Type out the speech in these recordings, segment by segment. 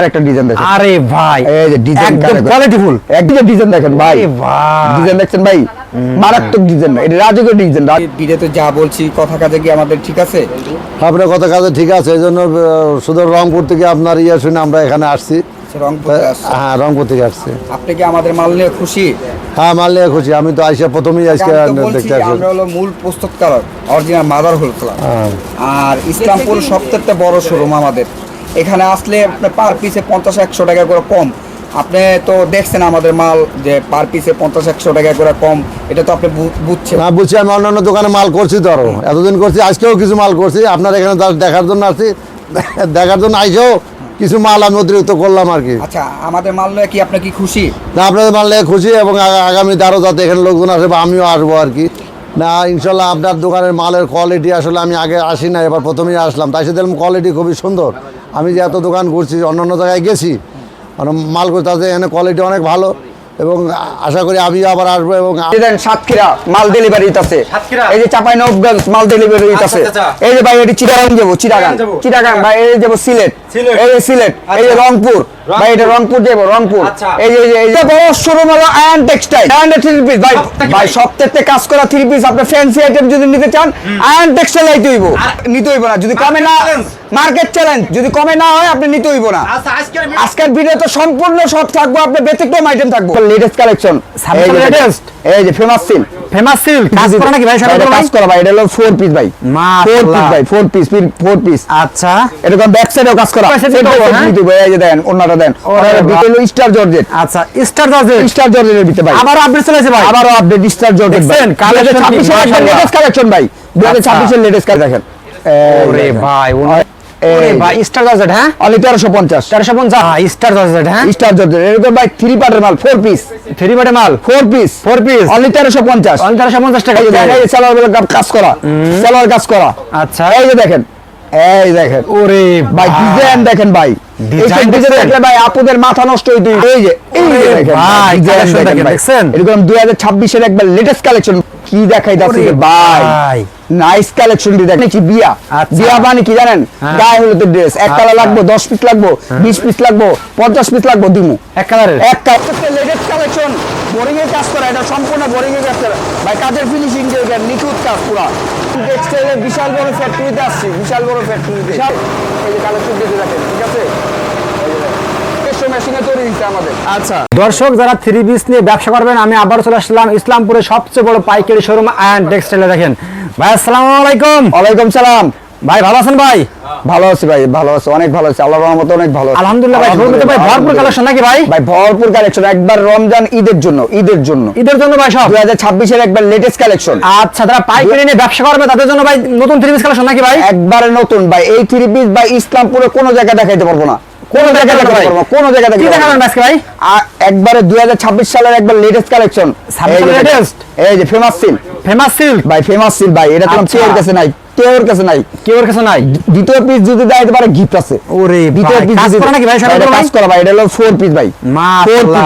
আরেকটা ডিজাইন দেখেন। আরে ভাই এই যে ডিজাইন একদম কোয়ালিটিফুল একদিকে ডিজাইন দেখেন ভাই। ভাই। ডিজাইন দেখছেন ভাই? মারাত্মক ডিজাইন এটা রাজকীয় ডিজাইন ভিডিওতে যা বলছি কথা কাজে কি আমাদের ঠিক আছে? আপনার কথা কাজে ঠিক আছে এই জন্য শুধু রংপুর থেকে আপনার ইয়ে শুনে আমরা এখানে আসছি। রংপুর হ্যাঁ রংপুর থেকে আসছি। আপনি কি আমাদের মাল নিয়ে খুশি? হ্যাঁ মাল নিয়ে খুশি। আমি তো আইসা প্রথমেই আজকে তো দেখতে আসছি আমরা হলো মূল প্রস্তুতকারক অরিজিনাল মাদার হোল ক্লাব হ্যাঁ। আর ইসলামপুর সবথেকে বড় শোরুম আমাদের। এখানে আসলে আপনার পার পিসে পঞ্চাশ একশো টাকা করে কম। আপনি তো দেখছেন আমাদের মাল যে পার পিসে পঞ্চাশ একশো টাকা করে কম এটা তো আপনি বুঝছেন। না বুঝছি আমি অন্যান্য দোকানে মাল করছি আরও। এতদিন করছি আজকেও কিছু মাল করছি। আপনার এখানে দেখার জন্য আসছি। দেখার জন্য আইসেও কিছু মাল আমি অতিরিক্ত করলাম আর কি। আচ্ছা আমাদের মাল নিয়ে কি আপনি কি খুশি? না আপনাদের মাল নিয়ে খুশি এবং আগা- আগামীতে আরও যাতে এখানে লোকজন আসে বা আমিও আসব আর কি। না ইনশাল্লাহ আপনার দোকানের মালের কোয়ালিটি আসলে আমি আগে আসি না এবার প্রথমেই আসলাম। তাই সে দেখলাম কোয়ালিটি খুবই সুন্দর। আমি যে এত দোকান করছি অন্য অন্য জায়গায় গেছি মানে মাল করছি তাতে এখানে কোয়ালিটি অনেক ভালো এবং আশা করি আমি আবার আসব এবং দেন সাতক্ষীরা মাল ডেলিভারি আছে। এই যে চাপাই নবগঞ্জ মাল ডেলিভারি আছে। এই যে ভাই এটি চিটাগাং যাব চিটাগাং চিটাগাং। ভাই এই যাব সিলেট। এই যে সিলেট এই যে রংপুর। ভাই এটা রংপুর যাব রংপুর। এই যে এই যে- বড় শোরুম হলো Ayan textile Ayan three piece ভাই ভাই সপ্তাহে কাজ করা থ্রি পিস আপনি ফ্যান্সি আইটেম যদি নিতে চান আয়ন টেক্সটাইল আইতে হইব। নিতে হইব না। যদি কমে না মার্কেট চ্যালেঞ্জ যদি কমে না হয় আপনি নিতে হইব না। আজকের ভিডিও তো সম্পূর্ণ সব থাকব আপনি ব্যতিক্রম আইটেম থাকব। লেটেস্ট কালেকশন এই যে ফেমাস সিল ফেমাস সিল্ক কাজ করা নাকি ভাই সারা কাজ করা ভাই এটা হলো ফোর পিস ভাই। ফোর মাশাআল্লাহ। পিস ভাই ফোর পিস ফোর পিস আচ্ছা। এরকম ব্যাক সাইডেও কাজ করা। Back side A Set by দেবো, set হ্যাঁ? এই যে দেন অন্যটা দেন। স্টার জর্জেট আচ্ছা স্টার জর্জেট স্টার জর্জেটের ভিতরে ভাই। আবারও আপডেট চলেছে ভাই। আবারও আপডেট স্টার জর্জেট ভাই। দেখছেন? Collection কি? 2026 এর লেটেস্ট কালেকশন ভাই। 2026 এর লেটেস্ট কালেকশন দেখেন ওরে ভাই ভাই স্টার জর্জেট হ্যাঁ? অনলি 1350 চারশো পঞ্চাশ? স্টার জর্জেট হ্যাঁ? স্টার জর্জেট এরকম ভাই থ্রি পার্টের মাল ফোর পিস থ্রি বাটে মাল? Four piece four piece only 1350 পঞ্চাশশো পঞ্চাশ টাকা এই দেখেন, এই যে সালোয়ার কাজ করা সালোয়ার কাজ করা। আচ্ছা। এই যে দেখেন এই দেখেন। ওরে ভাই ডিজাইন দেখেন ভাই। ডিজাইন? দেখলে ভাই আপুদের মাথা নষ্ট হইতে এই যে এই দেখেন ভাই, ডিজাইন collection দেখেন দেখেন, দেখছেন? এরকম 2026 এর একবার লেটেস্ট কালেকশন কি ভাই? ভাই। নাইস দেখেন কি বিয়া? আচ্ছা। বিয়া মানে কি জানেন? হ্যাঁ। গায়ে হলুদের ড্রেস এক কালার আচ্ছা। লাগবে 10 পিস লাগবে 20 পিস লাগবে 50 পিস লাগবে দিমু। এক কালারের এক কালার লেটেস্ট কালেকশন বোরিং এর কাজ করা এটা সম্পূর্ণ বোরিং এর কাজ করা। ভাই কাজের ফিনিশিং নিখুঁত কাজ পুরা। টেক্সটাইলের বিশাল বড় ফ্যাক্টরিতে আসছি বিশাল বড় ফ্যাক্টরিতে এই যে কালেকশন দেখে ঠিক আছে? আচ্ছা। দর্শক যারা থ্রি পিস নিয়ে ব্যবসা করবেন আমি আবার চলে আসলাম ইসলামপুরের সবচেয়ে বড় পাইকারি শোরুম টেক্সটাইলে দেখেন ভাই আসসালামু আলাইকুম। ওয়ালাইকুম সালাম। ভাই ভালো আছেন ভাই? ভালো আছি ভাই ভালো আছি অনেক ভালো আছি। আল্লাহর রহমতে অনেক ভালো আলহামদুলিল্লাহ ভাই শোরুমে তো ভাই ভরপুর কালেকশন নাকি ভাই? ভাই ভরপুর কালেকশন একবার রমজান ঈদের জন্য ঈদের জন্য। ঈদের জন্য ভাই সব? দুই হাজার ছাব্বিশের একবার লেটেস্ট কালেকশন আচ্ছা যারা পাইকারি নিয়ে ব্যবসা করবে তাদের জন্য ভাই নতুন থ্রি পিস কালেকশন নাকি ভাই? একবারে নতুন ভাই এই থ্রি পিস ভাই ইসলামপুরে কোনো জায়গায় দেখাইতে পারব না। কোনো জায়গা কোনো জায়গায় কি দেখাবেন আজকে ভাই? একবারে দুই হাজার ছাব্বিশ সালের একবার লেটেস্ট কালেকশন লেটেস্ট এই যে ফেমাস সিল ফেমাস সিল্ক ভাই ফেমাস সিল ভাই এটা তোমার আমি কেউর কাছে নাই। কেউর কাছে নাই কাছে নাই। দ্বিতীয় পিস যদি দেয় পারে গিফট আছে। ওরে দ্বিতীয় পিস কাজ করা নাকি ভাই? সারা কাজ করা ভাই এটা হলো পিস ভাই। মাশাআল্লাহ।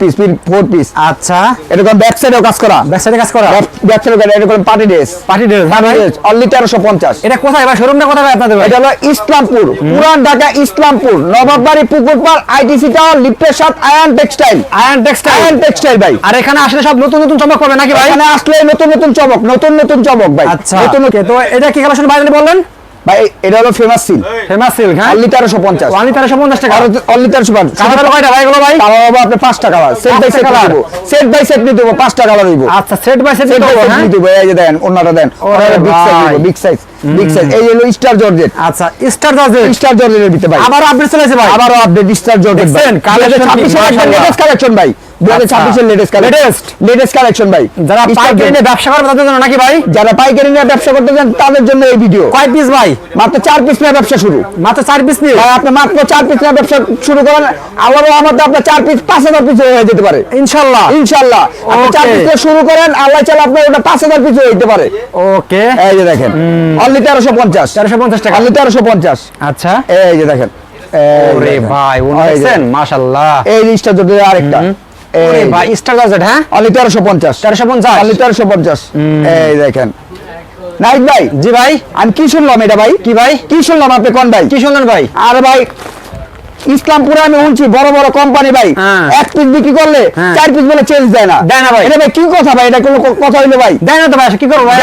পিস ভাই পিস পিস আচ্ছা। এরকম ব্যাক সাইডেও কাজ করা। ব্যাক সাইডে কাজ করা? ব্যাক সাইডে এরকম party dress party dress party dress only তেরোশো পঞ্চাশ। এটা কোথায় ভাই? শোরুমটা কোথায় ভাই আপনাদের এটা হলো ইসলামপুর পুরান ঢাকা ইসলামপুর নবাববাড়ি পুকুরপাড় আইটিসি টাওয়ার লিফটের সাথ Ayan textile Ayan textile Ayan textile ভাই। আর এখানে আসলে সব নতুন নতুন চমক পাবে নাকি ভাই? এখানে আসলে নতুন নতুন চমক নতুন নতুন চমক ভাই। আচ্ছা নতুন তো এটা কি কালেকশন ভাই বললেন? ভাই এটা হলো ফেমাস সিল ফেমাস সিল্ক হ্যাঁ? অনলি তেরোশো পঞ্চাশ। ওয়ানি তেরোশো পঞ্চাশ টাকা। অনলি তেরোশো পঞ্চাশ। কালার হলো কয়টা ভাই এগুলো ভাই? কালার হবে colour. Set by set? Set by set নিতে কালার দিব আচ্ছা সেট বাই সেট নিতে এই যে দেন অন্যটা দেন। Big size big size big size এই হলো স্টার জর্জেট আচ্ছা স্টার দশে স্টার জর্জেটের ভিতরে ভাই। আবার আপডেট চলেছে ভাই। আবারও আপডেট স্টার জর্জেট ভাই। কি? লেটেস্ট কালেকশন ভাই। দু হাজার লেটেস্ট লেটেস্ট কালেকশন ভাই। যারা পাইকারি নিয়ে ব্যবসা করবে তাদের জন্য নাকি ভাই? যারা পাইকারি নিয়ে ব্যবসা করতে চান তাদের জন্য এই ভিডিও কয় পিস ভাই? মাত্র চার পিস নিয়ে ব্যবসা শুরু। মাত্র চার পিস নিয়ে? ভাই আপনি মাত্র চার পিস নিয়ে ব্যবসা শুরু করেন আল্লাহর রহমতে আপনার চার পিস পাঁচ হাজার পিস হয়ে যেতে পারে। ইনশাল্লাহ ইনশাল্লাহ আপনি চার পিস দিয়ে শুরু করেন আল্লাহ আপনার ওটা পাঁচ হাজার পিস হইতে পারে। ওকে এই যে দেখেন অনলি তেরোশো পঞ্চাশ। তেরোশো পঞ্চাশ টাকা। অনলি তেরোশো পঞ্চাশ। আচ্ছা। এই যে দেখেন ওরে। ভাই যে- দেখছেন এই জিনিসটা যদি আরেকটা। ভাই স্টার দশে হ্যাঁ? অনলি তেরোশো পঞ্চাশ। তেরোশো পঞ্চাশ। অনলি তেরোশো পঞ্চাশ। এই দেখেন। নাইক ভাই। জি ভাই। আমি কি শুনলাম এটা ভাই? কি ভাই? কি শুনলাম আপনি কোন ভাই? কি শুনলেন ভাই? আর ভাই ইসলামপুরে আমি শুনছি বড় বড় কোম্পানি ভাই। হ্যাঁ। এক পিস বিক্রি করলে হ্যাঁ। চার পিস বলে চেঞ্জ দেয় না। দেয় না ভাই। এটা ভাই কি কথা ভাই? এটা কোনো কথা হইল ভাই? দেয় না তো ভাই কি করব ভাই?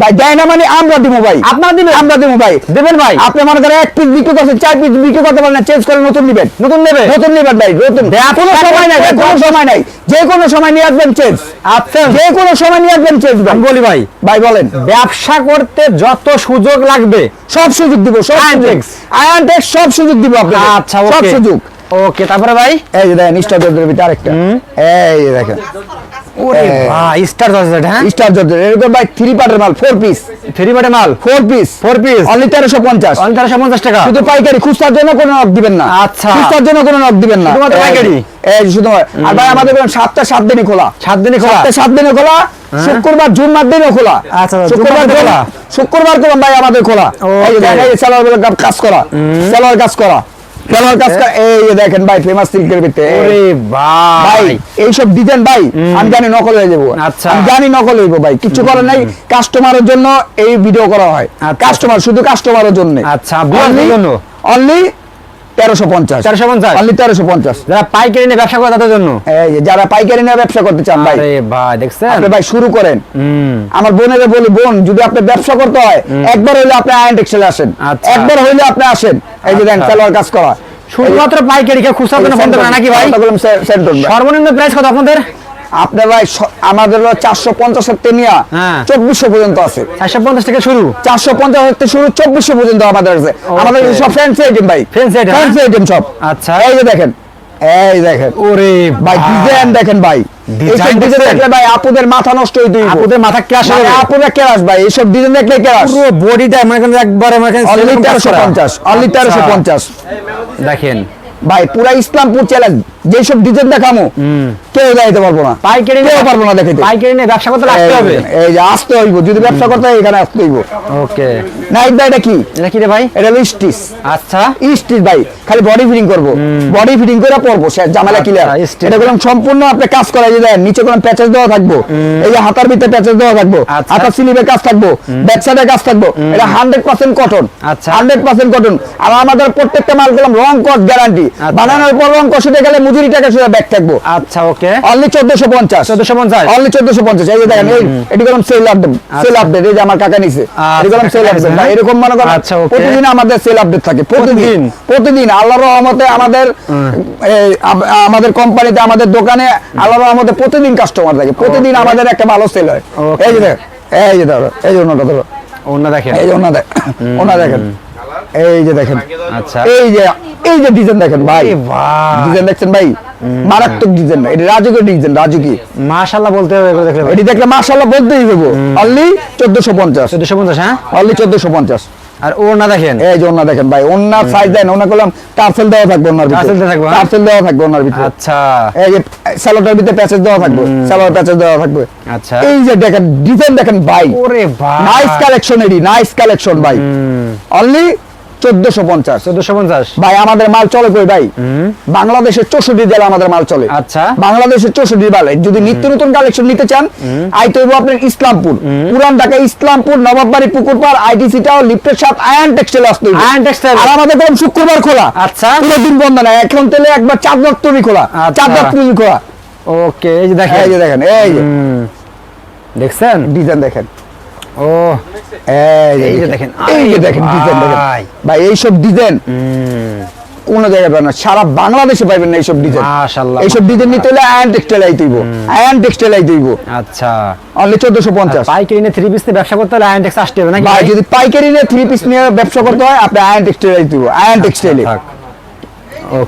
ভাই দেয় না মানে আমরা দিব ভাই। আপনারা দিবেন? আমরা দিব ভাই। দেবেন ভাই? আপনি মনে করেন এক পিস বিক্রি করছেন চার পিস বিক্রি করতে পারেন না চেঞ্জ করে নতুন নিবেন। নতুন নেবে? নতুন নিবেন ভাই নতুন। কোনো সময় নাই কোনো সময় নাই যে কোনো সময় নিয়ে আসবেন চেঞ্জ আচ্ছা। যে কোনো সময় নিয়ে আসবেন চেঞ্জ ভাই। বলি ভাই ভাই বলেন। ব্যবসা করতে যত সুযোগ লাগবে সব সুযোগ দিব সব সুযোগ। সব সুযোগ দিব আপনাকে। আচ্ছা সব সুযোগ। ওকে তারপরে ভাই? এই যে দেখেন স্টার জর্জের ভিতরে আরেকটা। এই যে দেখেন। ওরে। ভাই স্টার হ্যাঁ? স্টার এরকম ভাই থ্রি পার্টের মাল ফোর পিস ফ্রি বাটে মাল? Four piece four piece only তেরোশো পঞ্চাশ। পঞ্চাশশো পঞ্চাশ টাকা? শুধু পাইকারি খুচরার জন্য কোনো নক দিবেন না। আচ্ছা। খুচরার জন্য কোনো নক দিবেন না। শুধুমাত্র পাইকারি? এই শুধু আর ভাই আমাদের সাতটা সাত দিনই খোলা। সাত দিনে খোলা? সাত দিনে খোলা। শুক্রবার জুন মাস দিনও খোলা। আচ্ছা, শুক্রবার খোলা খোলা। শুক্রবার করলাম ভাই আমাদের খোলা। এই যে কাজ করা। সালোয়ার কাজ করা। সালোয়ার কাজটা এই দেখেন ভাই ফেমাস সিল্কের ভিতরে। আরে ভাই এইসব ডিজাইন ভাই আমি জানি নকল হয়ে যাব। আচ্ছা। আমি জানি নকল হইব ভাই কিছু করার নাই। কাস্টমারের জন্য এই ভিডিও করা হয়। আচ্ছা। কাস্টমার শুধু কাস্টমারের জন্য। আচ্ছা, বিয়ারদের জন্য? অনলি তেরোশো পঞ্চাশ? অনলি তেরোশো পঞ্চাশ। যারা পাইকারি নিয়ে ব্যবসা করে তাদের জন্য? যারা পাইকারি নিয়ে ব্যবসা করতে চান ভাই। ভাই দেখছেন? আপনি ভাই শুরু করেন। আমার বোনেরা বলি বোন যদি আপনি ব্যবসা করতে হয় একবার হইলে আপনি আয়ন টেক্সটাইলে আসেন। আচ্ছা। একবার হইলে আপনি আসেন। এই যে দেন আচ্ছা। সালোয়ার কাজ করা। শুধুমাত্র পাইকারি খুচরা ফোন দেবেন নাকি ভাই? সর্বনিম্ন প্রাইস কত আপনাদের? আপনার ভাই আমাদের চারশো পঞ্চাশের তেনিয়া হ্যাঁ। চব্বিশশো পর্যন্ত আছে। চারশো পঞ্চাশ থেকে শুরু? চারশো পঞ্চাশ থেকে শুরু চব্বিশশো পর্যন্ত আমাদের আছে। আমাদের সব ফ্যান্সি আইটেম ভাই। ফ্যান্সি আইটেম সব। আচ্ছা। এই যে দেখেন এই দেখেন। ওরে ভাই ডিজাইন দেখেন ভাই। ডিজাইন দেখছেন? দেখলে ভাই আপুদের মাথা নষ্ট হইতে হইব। আপুদের মাথা ক্লাস হবে আপুদের ক্লাস ভাই। এইসব ডিজাইন দেখলে ক্লাস পুরো বডিটা মনে একবারে মনে করেন অনলি সেরকম কাজ তেরোশো করা। পঞ্চাশ অনলি। তেরোশো পঞ্চাশ। দেখেন। ভাই পুরা ইসলামপুর চ্যালেঞ্জ যেসব ডিজাইন দেখামো কেউ দেখাইতে পারব না। পাইকারি কেউ নিয়ে পারব না দেখাইতে। পাইকারি নিয়ে ব্যবসা করতে লাগতে হবে? এই যে আসতে হইব যদি ব্যবসা করতে হয় এখানে আসতে হইব। ওকে। নাইট ভাই এটা কি? এটা কি রে ভাই? এটা হলো স্টিচ। আচ্ছা। স্টিচ ভাই খালি বডি ফিটিং করব। বডি ফিটিং করে পরবো সে জামালা আচ্ছা, ক্লিয়ার এটা করলাম সম্পূর্ণ আপনি কাজ করা যে দেন নিচে কোনো প্যাচেস দেওয়া থাকব। এই যে হাতার ভিতরে প্যাচেস দেওয়া থাকব। আচ্ছা। হাতার স্লিভের কাজ থাকব। ব্যাক সাইডের কাজ থাকব। এটা হান্ড্রেড পার্সেন্ট কটন আচ্ছা। হান্ড্রেড পার্সেন্ট কটন আর আমাদের প্রত্যেকটা মাল করলাম রং কট গ্যারান্টি আচ্ছা। বানানোর পর রং কষতে গেলে মজুরি টাকা ব্যাক থাকব। আচ্ছা ওকে। অনলি চোদ্দশো পঞ্চাশ। 1450? অনলি চোদ্দশো পঞ্চাশ। এই যে দেখেন এই এটি সেল আপডেট সেল আপডেট এই যে আমার কাকা নিছে। এটি সেল আপডেট হ্যাঁ। এরকম মনে করেন আচ্ছা। প্রতিদিন আমাদের সেল আপডেট থাকে। প্রতিদিন প্রতিদিন? আল্লাহর রহমতে আমাদের আমাদের কোম্পানিতে আমাদের দোকানে আল্লাহর রহমতে প্রতিদিন কাস্টমার থাকে। প্রতিদিন আমাদের একটা ভালো সেল হয়। এই যে দেখেন এই যে ধরো এই যে ওনাটা ধরো। অন্য দেখেন। এই যে ওনা দেখ ওনা দেখেন। এই যে দেখেন আচ্ছা। এই যে এই যে ডিজাইন দেখেন ভাই। ডিজাইন দেখছেন ভাই? মারাত্মক ডিজাইন। এটা রাজকীয় ডিজাইন রাজকীয়। মাশাআল্লাহ বলতে হবে এগুলো দেখলে এটি দেখলে মার্শাল্লাহ বলতেই দেবো অনলি চোদ্দশো পঞ্চাশ। 1450 হ্যাঁ? অনলি চোদ্দশো পঞ্চাশ। আর ও না দেখেন? এই যে ওনা দেখেন ভাই ওনার সাইজ দেন ওনা করলাম টার্সেল দেওয়া থাকবে ওনার ভিতরে। টার্সেল থাকবে, হ্যাঁ? টার্সেল দেওয়া থাকবে ওনার ভিতরে। আচ্ছা। এই যে স্যালোটার ভিতরে প্যাচেজ দেওয়া থাকবে স্যালোয়ার প্যাচেজ দেওয়া থাকবে। আচ্ছা। এই যে দেখেন ডিজাইন দেখেন ভাই। ওরে ভাই। নাইস কালেকশন এডি নাইস কালেকশন ভাই। অনলি চোদ্দশো পঞ্চাশ। 1450 ভাই আমাদের মাল চলে কই ভাই? বাংলাদেশের চৌষট্টি জেলা আমাদের মাল চলে। আচ্ছা। বাংলাদেশের চৌষট্টি জেলা যদি নিত্য নতুন কালেকশন নিতে চান আইতে হইব আপনার ইসলামপুর। পুরান ঢাকা ইসলামপুর নবাববাড়ি পুকুরপাড় আইটিসি টাওয়ার লিফটের সাথে আয়ন টেক্সটাইল আসতে আর আমাদের কোন শুক্রবার খোলা। আচ্ছা। পুরো দিন বন্ধ না এখন তেলে একবার চার রাত্রি খোলা। আচ্ছা। চার রাত্রি খোলা। ওকে এই যে দেখেন। এই যে দেখেন এই যে। দেখছেন? ডিজাইন দেখেন। ও এই যে দেখেন। এই যে দেখেন ডিজাইন দেখেন। ভাই। এইসব ডিজাইন কোন জায়গায় পাবেন না। সারা বাংলাদেশে পাবেন না এইসব ডিজাইন। মাশাআল্লাহ এইসব ডিজাইন নিতে হলে আয়ন টেক্সটাইল আইতে হইব আয়ন টেক্সটাইল আইতে হইব আচ্ছা। অনলি চোদ্দশো পঞ্চাশ। পাইকারি নিয়ে থ্রি পিস নিয়ে ব্যবসা করতে হলে আইনটেক্স আসতে হবে নাকি ভাই? যদি পাইকারি নিয়ে থ্রি পিস নিয়ে ব্যবসা করতে হয় আপনি আয়ন টেক্সটাইল আইতে হইব আয়ন টেক্সটাইলে।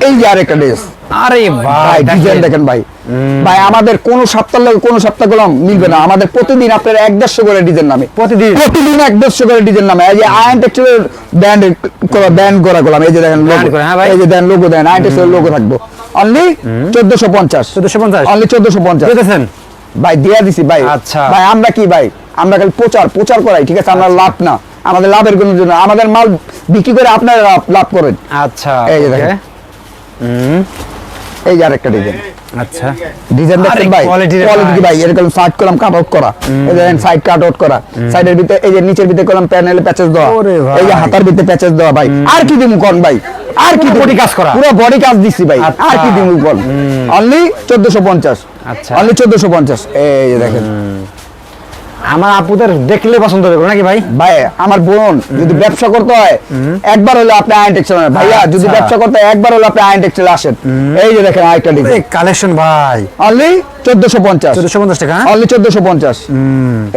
এই যে আরেকটা ড্রেস আরে ভাই ডিজাইন দেখেন। ভাই। ভাই আমাদের কোন সপ্তাহ লাগে কোন সপ্তাহগুলো মিলবে না। আমাদের প্রতিদিন আপনার এক দেড়শো করে ডিজাইন নামে। প্রতিদিন? প্রতিদিন এক দেড়শো করে ডিজাইন নামে। এই যে আয়ন টেক্সটাইলের ব্যান্ড করা ব্যান্ড করা এই যে দেখেন হ্যাঁ। এই যে দেন লোগো দেন আয়ন টেক্সটাইলের লোগো থাকব। অনলি চোদ্দশো পঞ্চাশ। 1450 অনলি চোদ্দশো পঞ্চাশ। ভাই দিয়া দিছি ভাই। আচ্ছা। ভাই আমরা কি ভাই? আমরা খালি প্রচার প্রচার করাই ঠিক আছে? আমরা লাভ না। আমাদের লাভের কোনো জন্য আমাদের মাল বিক্রি করে আপনারা লাভ- করেন। আচ্ছা এই যে। দেখেন। এই আর একটা ডিজাইন আচ্ছা। ডিজাইন দেখেন ভাই? কোয়ালিটি ভাই। ভাই? এরকম সাইড কলাম কাট আউট করা। এই দেখেন সাইড কাট আউট করা। সাইডের ভিতরে এই যে নিচের ভিতরে কলাম প্যানেলে প্যাচেস দেওয়া। এই যে হাতার ভিতরে প্যাচেস দেওয়া ভাই। আর কি দিমু কোন ভাই? আর কি বডি কাজ করা। পুরো বডি কাজ দিচ্ছি ভাই। আচ্ছা। আর কি দিমু বল অনলি চোদ্দশো পঞ্চাশ। আচ্ছা। অনলি চোদ্দশো পঞ্চাশ। এই যে দেখেন। আমার আপুদের দেখলে পছন্দ হবে নাকি ভাই? ভাই আমার বোন যদি ব্যবসা করতে হয় একবার হলে আপনি আইন টেক্সটাইল ভাইয়া যদি আচ্ছা। ব্যবসা করতে হয় একবার হলে আপনি আইন টেক্সটাইল আসেন। এই যে দেখেন আরেকটা ডিজাইন কালেকশন ভাই। অনলি চোদ্দশো পঞ্চাশ। চোদ্দশো পঞ্চাশ টাকা হ্যাঁ? অনলি চোদ্দশো পঞ্চাশ।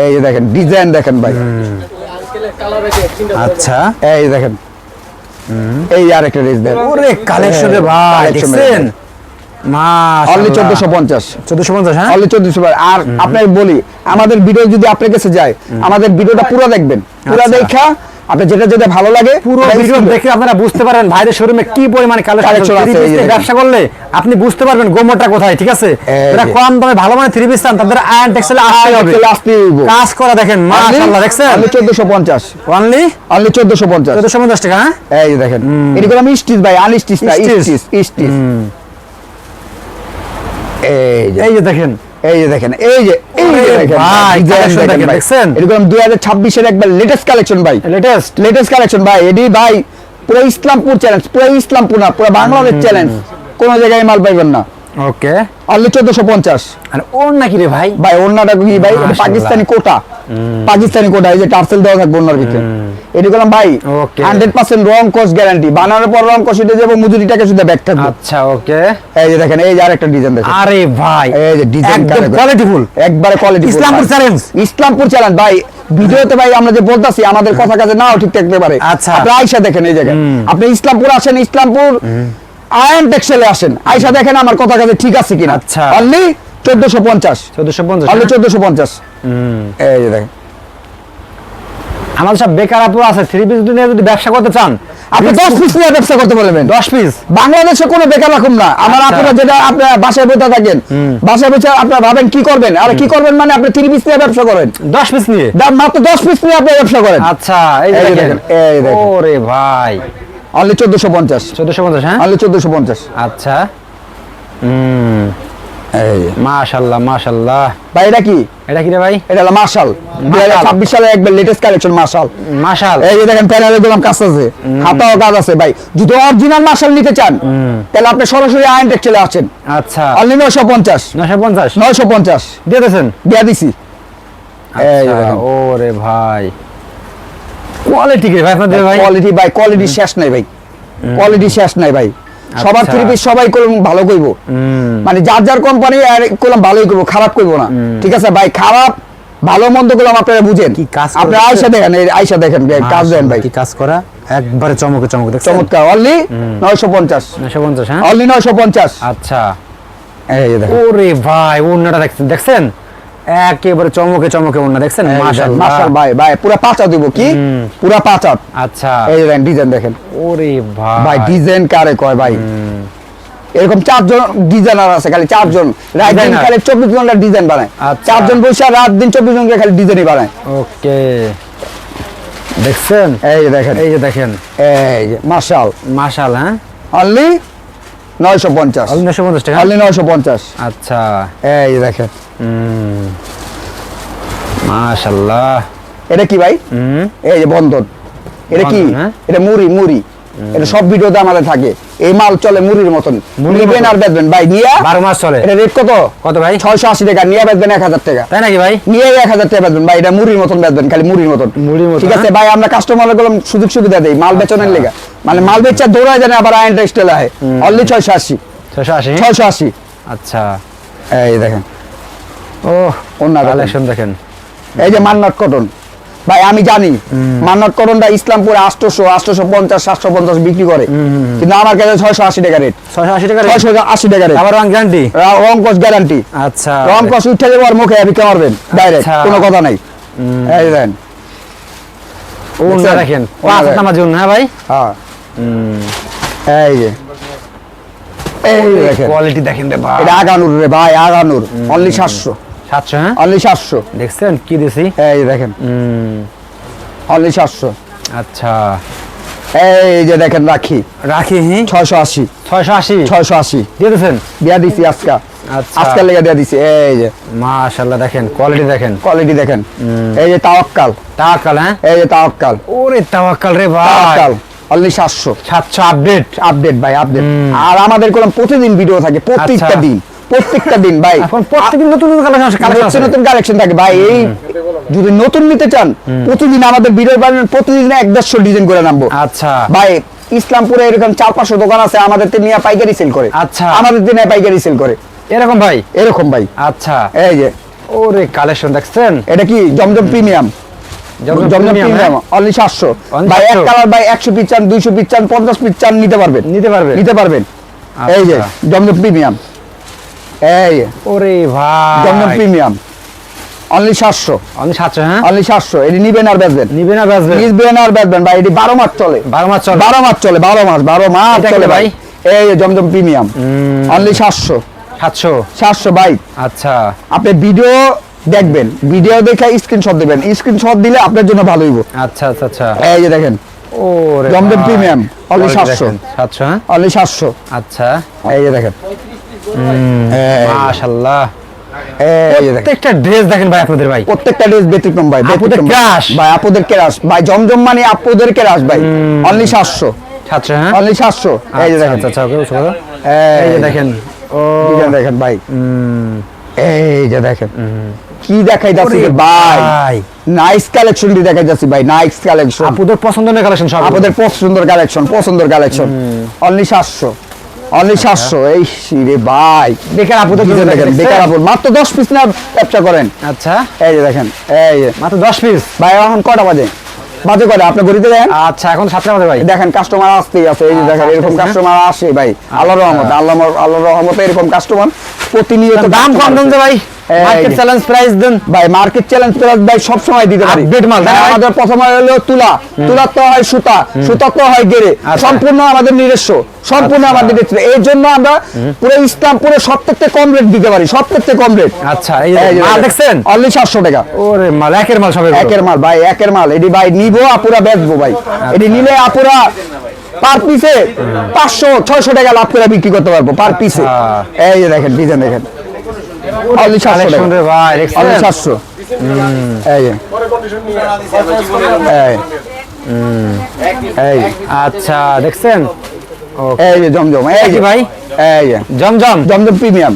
এই যে দেখেন ডিজাইন দেখেন ভাই। আচ্ছা। এই দেখেন। এই আর একটা ডিজাইন ওরে কালেকশন ভাই দেখছেন? আর আপনাকে বলি আমাদের ভিডিও যদি আপনার কাছে যায় আমাদের ভিডিওটা পুরো দেখবেন। পুরো আচ্ছা। দেখা আপনার যেটা যেটা ভালো লাগে পুরো ভিডিও দেখে আপনারা বুঝতে পারেন ভাইদের শোরুমে কি পরিমাণ কালেকশন আছে, ব্যবসা করলে আপনি বুঝতে পারবেন গোমরটা কোথায় ঠিক আছে? যারা কম দামে ভালো মানে থ্রি পিস চান তাদের আয়ন টেক্সটাইলে আসতে হবে। কাজ করা দেখেন মাশাআল্লাহ দেখছেন? অনলি চোদ্দশো পঞ্চাশ। অনলি অনলি চোদ্দশো পঞ্চাশ। 1450 টাকা হ্যাঁ? এই দেখেন। এরকম আমি স্টিচ ভাই আনস্টিচ না Stitch। স্টিচ স্টিচ এই যে এই যে দেখেন। এই যে দেখেন এই যে এই যে দেখেন। দেখছেন? এরকম দুই হাজার ছাব্বিশের একবার লেটেস্ট কালেকশন ভাই। লেটেস্ট লেটেস্ট কালেকশন ভাই এডি ভাই পুরো ইসলামপুর চ্যালেঞ্জ পুরো ইসলামপুর না পুরো বাংলাদেশ চ্যালেঞ্জ কোন জায়গায় মাল পাইবেন না। ওকে অনলি চোদ্দশো পঞ্চাশ। আর রে ভাই? ভাই কি ভাই? পাকিস্তানি কোটা। পাকিস্তানি কোটা এই যে টার্সেল দেওয়া থাকবে ভিতরে। এটি করলাম ভাই হান্ড্রেড পার্সেন্ট রং গ্যারান্টি বানানোর পর রং উঠে যাব মজুরিটাকে শুধু ব্যাগ থাকবে। আচ্ছা ওকে এই যে দেখেন এই যে আরেকটা ডিজাইন দেখেন। আরে ভাই এই যে ডিজাইন কোয়ালিটিফুল একবারে quality Islampur challenge। Islampur challenge ভাই। ভিডিওতে ভাই আমরা যে বলতাছি আমাদের কথা কাছে নাও ঠিক থাকতে পারে। আচ্ছা। আপনি আয়সা দেখেন এই জায়গায়। আপনি ইসলামপুর আসেন ইসলামপুর আয়ন টেক্সটাইলে আসেন। আয়সা দেখেন আমার কথা কাছে ঠিক আছে কিনা। আচ্ছা। অনলি চোদ্দশো পঞ্চাশ। 1450 অনলি চোদ্দশো পঞ্চাশ। এই যে দেখেন। আমাদের সব বেকার আপু আছে থ্রি পিস নিয়ে যদি ব্যবসা করতে চান আপনি দশ পিস নিয়ে ব্যবসা করতে পারবেন দশ পিস বাংলাদেশে কোনো বেকার রকম না। আমার আচ্ছা। আপনারা যেটা আপনার বাসায় বসে থাকেন বাসায় বসে আপনারা ভাবেন কি করবেন? আর কি করবেন মানে আপনি থ্রি পিস নিয়ে ব্যবসা করেন। দশ পিস নিয়ে? দাম মাত্র দশ পিস নিয়ে আপনি ব্যবসা করেন। আচ্ছা এই দেখেন, এই দেখেন। ওরে ভাই। অনলি চোদ্দশো পঞ্চাশ। চোদ্দশো পঞ্চাশ হ্যাঁ? অনলি চোদ্দশো পঞ্চাশ। আচ্ছা। হুম। এই যে। মাশাল্লাহ মাশাল্লাহ ভাই এটা কি? এটা কি রে ভাই? এটা হলো হাজার ছাব্বিশ সালে একবার লেটেস্ট কালেকশন মার্শাল মাশাল এই যে দেখেন প্যানেলে দিলাম কাজ আছে। হাতাও কাজ আছে ভাই। যদি অরিজিনাল মার্শাল নিতে চান তাহলে আপনি সরাসরি আইন টেক্সটাইলে আছেন আচ্ছা। অনলি নয়শো পঞ্চাশ। নশো পঞ্চাশ? নয়শো পঞ্চাশ। দিয়ে দিয়েছেন? দিয়া দিছি। এই আচ্ছা, ওরে ভাই। কোয়ালিটি কি ভাই আপনাদের ভাই? কোয়ালিটি ভাই কোয়ালিটি শেষ নাই ভাই। কোয়ালিটি শেষ নাই ভাই। সবার আচ্ছা। থ্রি পিস সবাই করলাম ভালো কইব মানে যার যার কোম্পানি আর করলাম ভালোই করব খারাপ করব না। ঠিক আছে ভাই খারাপ ভালো মন্দ করলাম আপনারা বুঝেন। কি কাজ আপনি আয়সা দেখেন আয়সা দেখেন কাজ দেন ভাই। কি কাজ করা? একবারে চমকে চমকে দেখছেন? চমৎকার অনলি নয়শো পঞ্চাশ। নশো পঞ্চাশ হ্যাঁ? অনলি নয়শো পঞ্চাশ। আচ্ছা। এই দেখেন। ওরে ভাই ওন্নাটা দেখছেন দেখছেন? একেবারে চমকে চমকে ওন্না দেখছেন? মাশাআল্লাহ ভাই ভাই পুরা পাঁচা দিব কি? পুরা পাঁচা আচ্ছা। এই দেখেন ডিজাইন দেখেন। ওরে ভাই। ভাই ডিজাইন কারে কয় ভাই? এরকম চারজন ডিজাইনার আছে খালি চারজন। রাত দিন খালি চব্বিশ ঘণ্টা ডিজাইন বানায়। আচ্ছা। চারজন বসে রাত দিন চব্বিশ ঘণ্টা খালি ডিজাইনই বানায়। ওকে। দেখছেন? এই যে দেখেন। এই যে দেখেন। এই যে মার্শাল মাশাল হ্যাঁ? অনলি নয়শো পঞ্চাশ। নশো পঞ্চাশ টাকা? অনলি নয়শো পঞ্চাশ। আচ্ছা। এই দেখেন। মাশাল্লাহ এটা কি ভাই? এই যে বন্ধন। এটা কি? হ্যাঁ? এটা মুড়ি মুড়ি। এটা সব ভিডিওতে আমাদের থাকে। এই মাল চলে মুড়ির মতন। নিবেন আর বেচবেন। ভাই নিয়া বারো মাস চলে। এটা রেট কত? কত ভাই? ছয়শো আশি টাকা। নিয়ে বেচবেন এক হাজার টাকা। তাই নাকি ভাই? নিয়ে এক হাজার টাকা বেচবেন। ভাই এটা মুড়ির মতন বেচবেন খালি মুড়ির মতন। মুড়ির মতন, ঠিক আছে হ্যাঁ? ভাই আমরা কাস্টমারগুলো সুযোগ সুবিধা দেই। মাল বেচনের লেগে। মানে মাল বেচা দৌড়ায় জানে আবার আইন টেক্সটাইল আয় অনলি ছয়শো আশি। ছশো আশি? ছয়শো আশি। আচ্ছা। এই দেখেন। ও অন্য কালেকশন দেখেন। এই যে মান্নাট কটন। ভাই আমি জানি মান্নাট কটনটা ইসলামপুরে আটশোশো আটশোশো পঞ্চাশ সাতশো পঞ্চাশ বিক্রি করে। কিন্তু আমার কাছে ছয়শো আশি টাকা রেট ছশো আশি টাকা ছয়শো আশি টাকা রেট আবার রং গ্যারান্টি রং কস গ্যারান্টি আচ্ছা। রং কস উঠে যাব আর মুখে বিক্রি মারবেন ডাইরেক্ট আচ্ছা। কোনো কথা নাই। এই দেখেন ওন্না দেখেন পাঁচ নামার জন্য হ্যাঁ ভাই? হ্যাঁ। এই যে। এই দেখেন কোয়ালিটি দেখেন। রে ভাই। এটা আগানুর রে ভাই আগানুর। অনলি সাতশো। সাতশো হ্যাঁ? অনলি সাতশো। দেখছেন? কি দিছি? এই যে দেখেন। অনলি সাতশো। আচ্ছা। এই যে দেখেন রাখি। রাখি হ্যাঁ ছয়শো আশি। ছয়শো আশি? ছয়শো আশি। দিয়ে দিয়েছেন দিয়া দিছি আজকা। আচ্ছা। আজকাল লেগে দিয়া দিছি। এই যে। মাশাল্লাহ দেখেন কোয়ালিটি দেখেন। কোয়ালিটি দেখেন। এই যে তাওয়াক্কাল। তাওয়াক্কাল হ্যাঁ? এই যে তাওয়াক্কাল। ওরে তাওয়াক্কাল রে ভাই। তাওয়াক্কাল। অনলি সাতশো। সাতশো আপডেট আপডেট ভাই আপডেট আর আমাদের কোনো প্রতিদিন ভিডিও থাকে প্রত্যেকটা আচ্ছা। দিন। প্রত্যেকটা দিন ভাই। এখন প্রত্যেকদিন নতুন নতুন কালেকশন কালেকশন নতুন নতুন কালেকশন থাকে ভাই। এই যদি নতুন নিতে চান প্রতিদিন আমাদের ভিডিও বানান প্রতিদিন এক দেড়শো ডিজাইন করে নামবো। আচ্ছা। ভাই ইসলামপুরে এরকম চার পাঁচশো দোকান আছে আমাদের নিয়ে পাইকারি সেল করে। আচ্ছা। আমাদের দিনে পাইকারি সেল করে। এরকম ভাই? এরকম ভাই। আচ্ছা। এই যে। ওরে কালেকশন দেখছেন? এটা কি? জমজম প্রিমিয়াম হ্যাঁ? অনলি সাতশো। ভাই এক কালার ভাই একশো পিস চান দুইশো পিস চান পঞ্চাশ পিস চান নিতে পারবেন। নিতে পারবে নিতে পারবেন। এই যে আচ্ছা। জমজম প্রিমিয়াম এই। ওরে ভাই। জমজম প্রিমিয়াম। অনলি সাতশো। অনেক সাতশো হ্যাঁ? অনলি সাতশো। এটি নিবেন আর বেচবেন। নিবে না বেচবে নিবেন আর বেচবেন ভাই এটি বারো মাস চলে। বারো মাস চলে। বারো মাস চলে বারো মাস বারো মাস চলে ভাই? এই জমজম প্রিমিয়াম। অনলি সাতশো। সাতশো? সাতশো ভাই। আচ্ছা। আপনি ভিডিও দেখবেন ভিডিও দেখে স্ক্রিনশট দিবেন। স্ক্রিনশট দিলে আপনার জন্য ভালো হইব। আচ্ছা আচ্ছা আচ্ছা। এই যে দেখেন। ওরে জমজম প্রিমিয়াম অনলি Quality সাতশো। দেখেন, সাতশো হ্যাঁ? অনলি সাতশো। আচ্ছা। এই যে দেখেন। মাশাআল্লাহ। এই যে দেখেন। প্রত্যেকটা ড্রেস দেখেন ভাই আপনাদের ভাই। প্রত্যেকটা ড্রেস ব্যতিক্রম ভাই আপুদের ব্যতিক্রম ভাই। আপুদের কেরাস ভাই জমজম মানে আপুদের কেরাস ভাই। অনলি সাতশো। সাতশো হ্যাঁ? অনলি সাতশো। এই যে আচ্ছা, দেখেন। আচ্ছা আচ্ছা ওকে বুঝতে পারো। এই এই যে যে দেখেন। ও। দেখেন দেখেন ভাই। এই যে দেখেন। কি দেখাই যাচ্ছে ভাই। নাইস দেখাই যাচ্ছে ভাই নাইস কালেকশন আপুদের পছন্দের কালেকশন সব। পছন্দের কালেকশন পছন্দের কালেকশন অনলি সাতশো। অনলি সাতশো এই রে ভাই। বেকার আপুদের জন্য দেখেন দেখেন, বেকার আপুর মাত্র দশ পিস না ব্যবসা করেন। আচ্ছা। এই যে দেখেন এই যে। মাত্র দশ পিস ভাই এখন কটা বাজে? বাজে কটা? আপনি ঘড়িতে দেন আচ্ছা এখন সাতটা বাজে ভাই। দেখেন কাস্টমার আসতেই আছে। এই যে দেখেন আচ্ছা, এরকম আচ্ছা। কাস্টমার আসে ভাই। আল্লাহ রহমত আল্লাহ আল্লাহ রহমতে এরকম কাস্টমার প্রতিনিয়ত দাম কম দেন ভাই। মার্কেট চ্যালেঞ্জ প্রাইস দেন। ভাই মার্কেট চ্যালেঞ্জ প্রাইস ভাই সব সময় দিতে পারি। Update মাল, ভাই, আমাদের প্রথমে হলো তুলা। তুলা তো হয় সুতা। সুতা তো হয় গেরে আচ্ছা। সম্পূর্ণ আমাদের নিজস্ব। সম্পূর্ণ আচ্ছা। আমাদের এই জন্য আমরা পুরো ইসলামপুরে সব থেকে কম রেট দিতে পারি। সব থেকে কম রেট আচ্ছা এই মাল দেখছেন? অনলি সাতশো টাকা। ওরে মাল একের মাল একের মাল ভাই একের মাল। এটি ভাই নিবো আপুরা বেচবো ভাই। এটি নিলে আপুরা পার পিসে পাঁচশো ছয়শো টাকা লাভ করে বিক্রি করতে পারব পার পিসে আচ্ছা। এই দেখেন ডিজাইন দেখেন। অনলি রে ভাই অনলি এই এই এই আচ্ছা দেখছেন এই যে জমজম এই যে ভাই? এই যে জমজম জমজম প্রিমিয়াম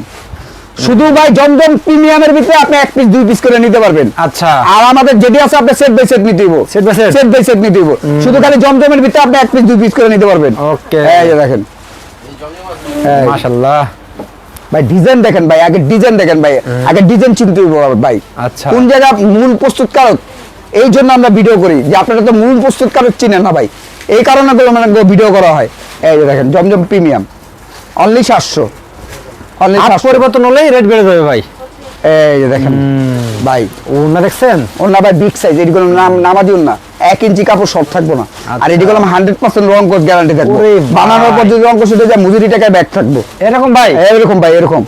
শুধু ভাই জমজম প্রিমিয়ামের ভিতরে আপনি এক পিস দুই পিস করে নিতে পারবেন। আচ্ছা। আর আমাদের যেটি আছে আপনি সেট বাই সেট নিতে দিব Set by set? Set by set নিতে দিব শুধু খালি জমজমের ভিতরে আপনি এক পিস দুই পিস করে নিতে পারবেন। ওকে এই যে দেখেন। মাশাআল্লাহ। ভাই ডিজাইন দেখেন ভাই আগে ডিজাইন দেখেন ভাই আগে ডিজাইন চিনতে হবে ভাই। আচ্ছা। কোন জায়গা মূল প্রস্তুতকারক? এই জন্য আমরা ভিডিও করি যে আপনারা তো মূল প্রস্তুতকারক চিনেন না ভাই। এই কারণে করে মানে ভিডিও করা হয়। এই যে দেখেন জমজম প্রিমিয়াম। অনলি সাতশো। অনলি পরিবর্তন হলেই রেট বেড়ে যাবে ভাই। এই যে দেখেন ভাই ওনা দেখছেন? ওনা ভাই বিগ সাইজ নাম নামাজি এক ইঞ্চি কাপড় শর্ট থাকব না। আর আচ্ছা। এটিগুলো হান্ড্রেড পার্সেন্ট রং কোর্স গ্যারান্টি থাকব। বানানোর পর যদি রং কোর্স উঠে যায় মজুরি টাকায় ব্যাগ থাকব। এরকম ভাই? এরকম ভাই এরকম।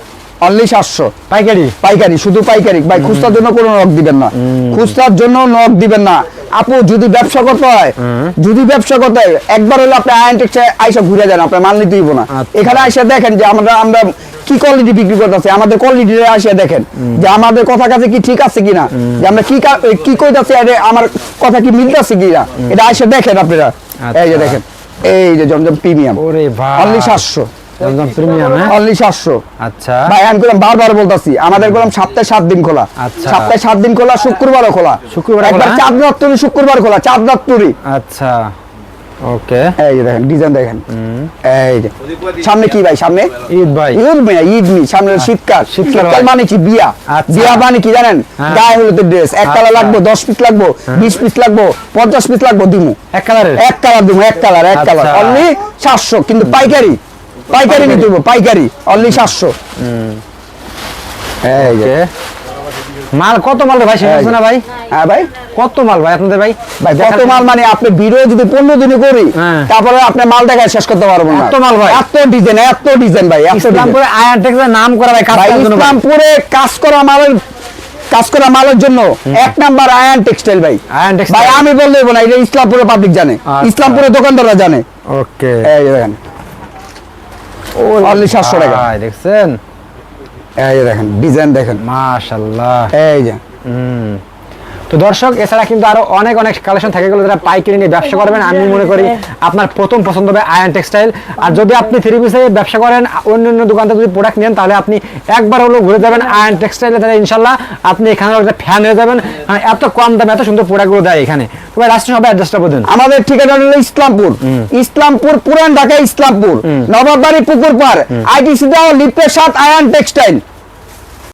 অনলি সাতশো। পাইকারি? পাইকারি শুধু পাইকারি। ভাই খুচরার জন্য কোনো নক দিবেন না। খুচরার জন্য নক দিবেন না। আপু যদি ব্যবসা করতে হয় যদি ব্যবসা করতে হয় একবার হলে আপনি আয়ন টেক্সে আইসা ঘুরে যান আপনার মাল নিতে হইব না। আচ্ছা। এখানে আইসা দেখেন যে আমরা আমরা কি কোয়ালিটি বিক্রি করতেছি? আমাদের কোয়ালিটি আসিয়া দেখেন। যে আমাদের কথা কাছে কি ঠিক আছে কিনা? যে আমরা কি কি কইতাছি আরে আমার কথা কি মিলতেছে কিনা? এটা আইসা দেখেন আপনারা। এই যে আচ্ছা। দেখেন। এই যে জমজম প্রিমিয়াম। ওরে ভাই। অনলি সাতশো। জমজম প্রিমিয়াম হ্যাঁ? অনলি সাতশো। আচ্ছা। ভাই আমি বারবার বলতাছি আমাদের সপ্তাহে সাত দিন খোলা। আচ্ছা। সপ্তাহে সাত দিন খোলা শুক্রবারও খোলা। শুক্রবার একবার চাঁদ রাত্রি শুক্রবার খোলা চাঁদ রাত্রি আচ্ছা। ওকে এই যে দেখেন ডিজাইন দেখেন। এই যে সামনে কি ভাই সামনে? ঈদ ভাই। ঈদ মিয়া ঈদ মি সামনে শীতকাল। শীতকাল শীতকাল মানে কি বিয়া? আচ্ছা। বিয়া মানে কি জানেন? হ্যাঁ। গায়ে হলুদ ড্রেস এক কালার আচ্ছা। লাগবো দশ পিস লাগবো বিশ পিস লাগবো পঞ্চাশ পিস লাগবো দিমু। এক কালারের? এক কালার দিমু এক কালার এক কালার। আচ্ছা। অনলি সাতশো কিন্তু পাইকারি পাইকারি নিতে পাইকারি। অনলি সাতশো। এই যে। মাল কত মাল ভাই? শেষ হচ্ছে না ভাই? হ্যাঁ ভাই। কত মাল ভাই আপনাদের ভাই? ভাই কত মাল মানে আপনি ভিডিও যদি পনেরো দিনে করি হ্যাঁ। তারপরে আপনি মাল দেখায় শেষ করতে পারব না। এত মাল ভাই? এত ডিজাইন এত ডিজাইন ভাই এত। ইসলামপুরে আয়ার টেক্সের নাম করা ভাই কাজ করার জন্য। ইসলামপুরে কাজ করা মালের কাজ করা মালের জন্য এক নাম্বার আয়ান টেক্সটাইল ভাই। আয়ান টেক্সটাইল। ভাই আমি বললে না এটা ইসলামপুরে পাবলিক জানে। আচ্ছা। ইসলামপুরে দোকানদাররা জানে। ওকে। এই দেখেন। অনলি সাতশো টাকা। ভাই দেখছেন? এই দেখেন ডিজাইন দেখেন। মাশাল্লাহ। এই যে। হুম। তো দর্শক এছাড়া কিন্তু আরও অনেক অনেক কালেকশন থাকে গেলে যারা পাইকারি নিয়ে ব্যবসা করবেন। আমি মনে করি আপনার প্রথম পছন্দ হবে আয়ন টেক্সটাইল আর যদি আপনি থ্রি পিসে ব্যবসা করেন অন্য অন্য দোকান থেকে যদি প্রোডাক্ট নেন তাহলে আপনি একবার হলো ঘুরে যাবেন আয়ন টেক্সটাইলে তাহলে ইনশাল্লাহ আপনি এখানে একটা ফ্যান হয়ে যাবেন। কারণ এত কম দামে এত সুন্দর প্রোডাক্টগুলো দেয় এখানে। তবে লাস্টে সবাই অ্যাড্রেসটা বলুন আমাদের ঠিকানা হলো ইসলামপুর। ইসলামপুর পুরান ঢাকা ইসলামপুর। নবাববাড়ি পুকুর পার আইটিসি দাও লিপ্টের সাথ আয়ন টেক্সটাইল